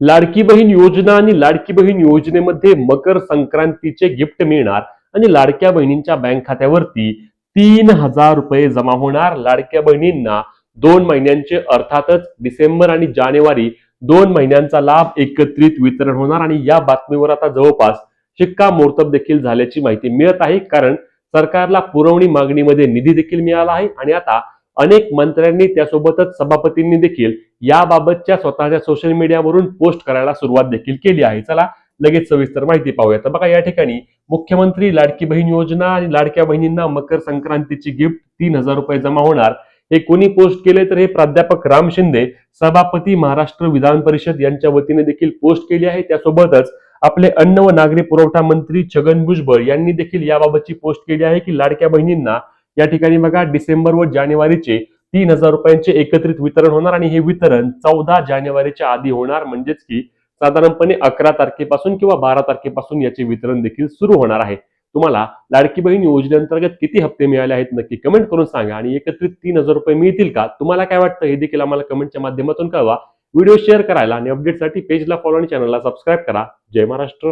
लाडकी बहीण योजना आणि लाडकी बहीण योजनेमध्ये मकर संक्रांतीचे गिफ्ट मिळणार आणि लाडक्या बहिणींच्या बँक खात्यावरती तीन हजार रुपये जमा होणार. लाडक्या बहिणींना दोन महिन्यांचे अर्थातच डिसेंबर आणि जानेवारी दोन महिन्यांचा लाभ एकत्रित वितरण होणार. आणि या बातमीवर आता जवळपास शिक्कामोर्तब देखील झाल्याची माहिती मिळत आहे कारण सरकारला पुरवणी मागणीमध्ये निधी देखील मिळाला आहे. आणि आता अनेक मंत्र्यांनी त्यासोबतच सभापतींनी देखील याबाबतच्या स्वतःच्या सोशल मीडियावरून पोस्ट करायला सुरुवात देखील केली आहे. चला लगेच सविस्तर माहिती पाहूया तर बघा या ठिकाणी मुख्यमंत्री लाडकी बहीण योजना आणि लाडक्या बहिणींना मकर संक्रांतीची गिफ्ट तीन हजार रुपये जमा होणार. हे कोणी पोस्ट केले तर हे प्राध्यापक राम शिंदे सभापती महाराष्ट्र विधान परिषद यांच्या वतीने देखील पोस्ट केली आहे. त्यासोबतच आपले अन्न व नागरी पुरवठा मंत्री छगन भुजबळ यांनी देखील याबाबतची पोस्ट केली आहे की लाडक्या बहिणींना या ठिकाणी बघा डिसेंबर व जानेवारीचे तीन हजार रुपयांचे एकत्रित वितरण होणार आणि हे वितरण चौदा जानेवारीच्या आधी होणार. म्हणजेच की साधारणपणे अकरा तारखेपासून किंवा बारा तारखेपासून याचे वितरण देखील सुरू होणार आहे. तुम्हाला लाडकी बहीण योजनेअंतर्गत किती हप्ते मिळाले आहेत नक्की कमेंट करून सांगा आणि एकत्रित तीन हजार रुपये मिळतील का? तुम्हाला काय वाटतं हे देखील आम्हाला कमेंटच्या माध्यमातून कळवा. व्हिडिओ शेअर करायला आणि अपडेटसाठी पेजला फॉलो आणि चॅनलला सबस्क्राईब करा. जय महाराष्ट्र.